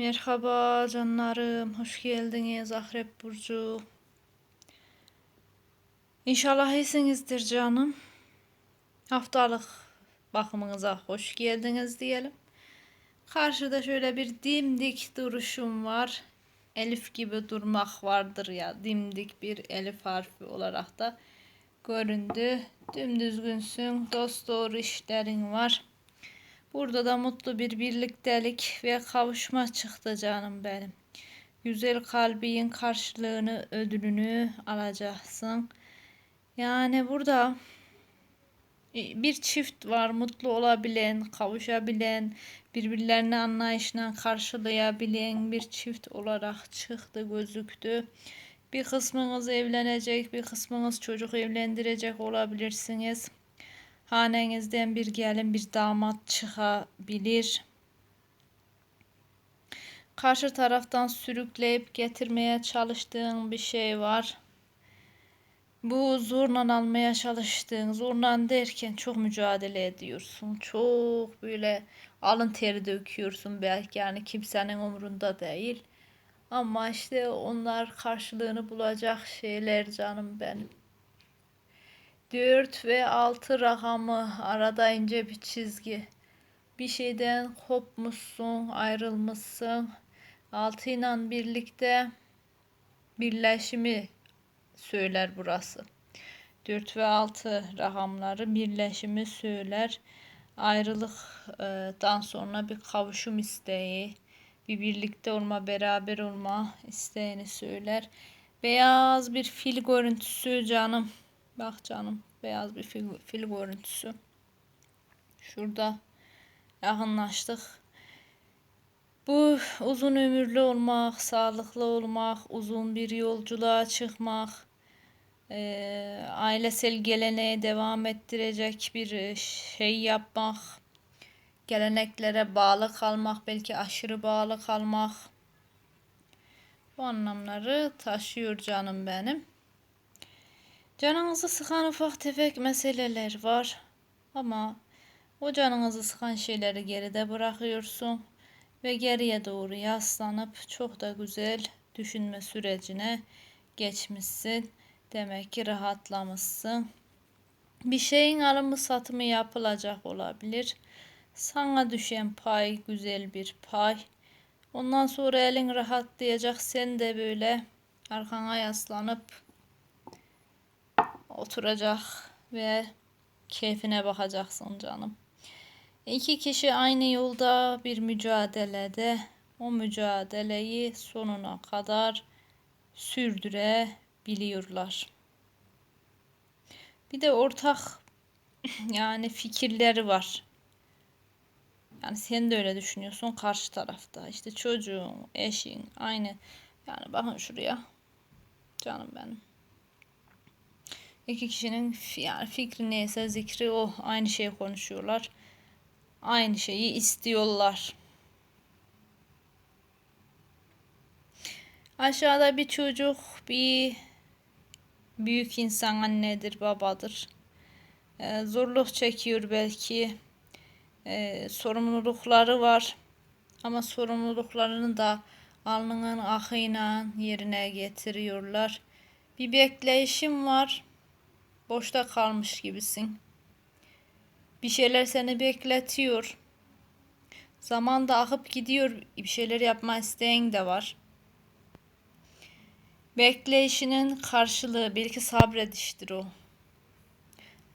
Merhaba canlarım, hoş geldiniz Akrep Burcu. İnşallah iyisinizdir canım. Haftalık bakımınıza hoş geldiniz diyelim. Karşıda şöyle bir dimdik duruşum var. Elif gibi durmak vardır ya. Dimdik bir elif harfi olarak da göründü. Dümdüzgünsün, dost doğru işlerin var. Burada da mutlu bir birliktelik ve kavuşma çıktı canım benim. Güzel kalbin karşılığını, ödülünü alacaksın. Yani burada bir çift var mutlu olabilen, kavuşabilen, birbirlerini anlayışla karşılayabilen bir çift olarak çıktı, gözüktü. Bir kısmınız evlenecek, bir kısmınız çocuk evlendirecek olabilirsiniz. Hanenizden bir gelin bir damat çıkabilir. Karşı taraftan sürükleyip getirmeye çalıştığın bir şey var. Bu zurna almaya çalıştığın, zurna derken çok mücadele ediyorsun. Çok böyle alın teri döküyorsun belki yani kimsenin umurunda değil. Ama işte onlar karşılığını bulacak şeyler canım benim. 4 ve 6 rakamı arada ince bir çizgi. Bir şeyden kopmuşsun, ayrılmışsın. 6 ile birlikte birleşimi söyler burası. 4 ve 6 rakamları birleşimi söyler. Ayrılıktan sonra bir kavuşum isteği, bir birlikte olma, beraber olma isteğini söyler. Beyaz bir fil görüntüsü canım. Bak canım beyaz bir fil, fil görüntüsü. Şurada yakınlaştık. Bu uzun ömürlü olmak, sağlıklı olmak, uzun bir yolculuğa çıkmak, e, ailesel geleneğe devam ettirecek bir şey yapmak, geleneklere bağlı kalmak, belki aşırı bağlı kalmak. Bu anlamları taşıyor canım benim. Canınızı sıkan ufak tefek meseleler var ama o canınızı sıkan şeyleri geride bırakıyorsun ve geriye doğru yaslanıp çok da güzel düşünme sürecine geçmişsin. Demek ki rahatlamışsın. Bir şeyin alımı satımı yapılacak olabilir. Sana düşen pay güzel bir pay. Ondan sonra elin rahatlayacak. Sen de böyle arkana yaslanıp oturacak ve keyfine bakacaksın canım. İki kişi aynı yolda bir mücadelede o mücadeleyi sonuna kadar sürdürebiliyorlar. Bir de ortak yani fikirleri var. Yani sen de öyle düşünüyorsun karşı tarafta. İşte çocuğun, eşin aynı. Yani bakın şuraya. Canım benim. İki kişinin yani fikri neyse zikri o. Aynı şeyi konuşuyorlar. Aynı şeyi istiyorlar. Aşağıda bir çocuk, bir büyük insan annedir, babadır. Ee, zorluk çekiyor belki. Ee, sorumlulukları var. Ama sorumluluklarını da alnının akıyla yerine getiriyorlar. Bir bekleyişim var boşta kalmış gibisin. Bir şeyler seni bekletiyor. Zaman da akıp gidiyor. Bir şeyler yapma isteğin de var. Bekleyişinin karşılığı belki sabrediştir o.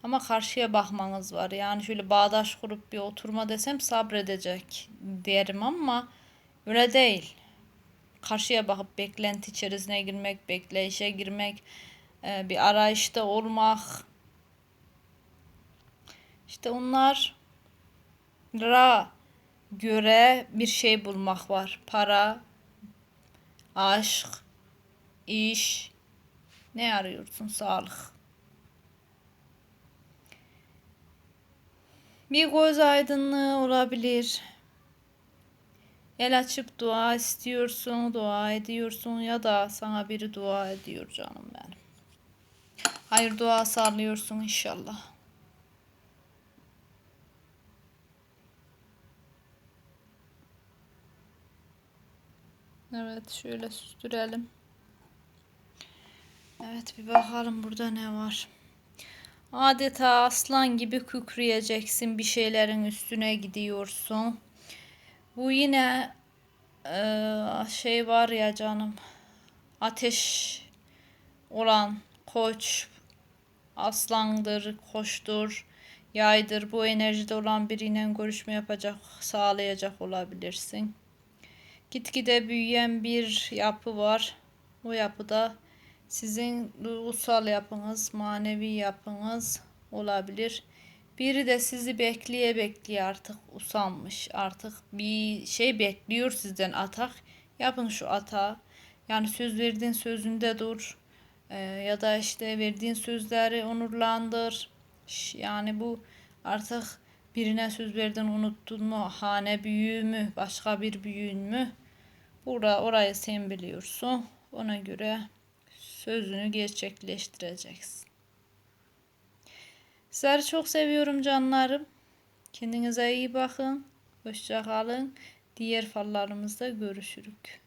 Ama karşıya bakmanız var. Yani şöyle bağdaş kurup bir oturma desem sabredecek derim ama öyle değil. Karşıya bakıp beklenti içerisine girmek, bekleyişe girmek, bir arayışta olmak. İşte onlara göre bir şey bulmak var. Para, aşk, iş, ne arıyorsun? Sağlık. Bir göz aydınlığı olabilir. El açıp dua istiyorsun, dua ediyorsun ya da sana biri dua ediyor canım benim. Hayır dua sağlıyorsun inşallah. Evet şöyle süstürelim. Evet bir bakalım burada ne var. Adeta aslan gibi kükreyeceksin bir şeylerin üstüne gidiyorsun. Bu yine eee, şey var ya canım ateş olan koç aslandır, koçtur, yaydır. Bu enerjide olan biriyle görüşme yapacak, sağlayacak olabilirsin. Gitgide büyüyen bir yapı var. O yapıda sizin duygusal yapınız, manevi yapınız olabilir. Biri de sizi bekleye bekleye artık usanmış. Artık bir şey bekliyor sizden atak. Yapın şu ata. Yani söz verdiğin sözünde dur. Ee, ya da işte verdiğin sözleri onurlandır. Yani bu artık birine söz verdin unuttun mu? Hane büyüğü mü? Başka bir büyüğün mü? Bura, orayı sen biliyorsun. Ona göre sözünü gerçekleştireceksin. Sizleri çok seviyorum canlarım. Kendinize iyi bakın. Hoşça kalın. Diğer fallarımızda görüşürük.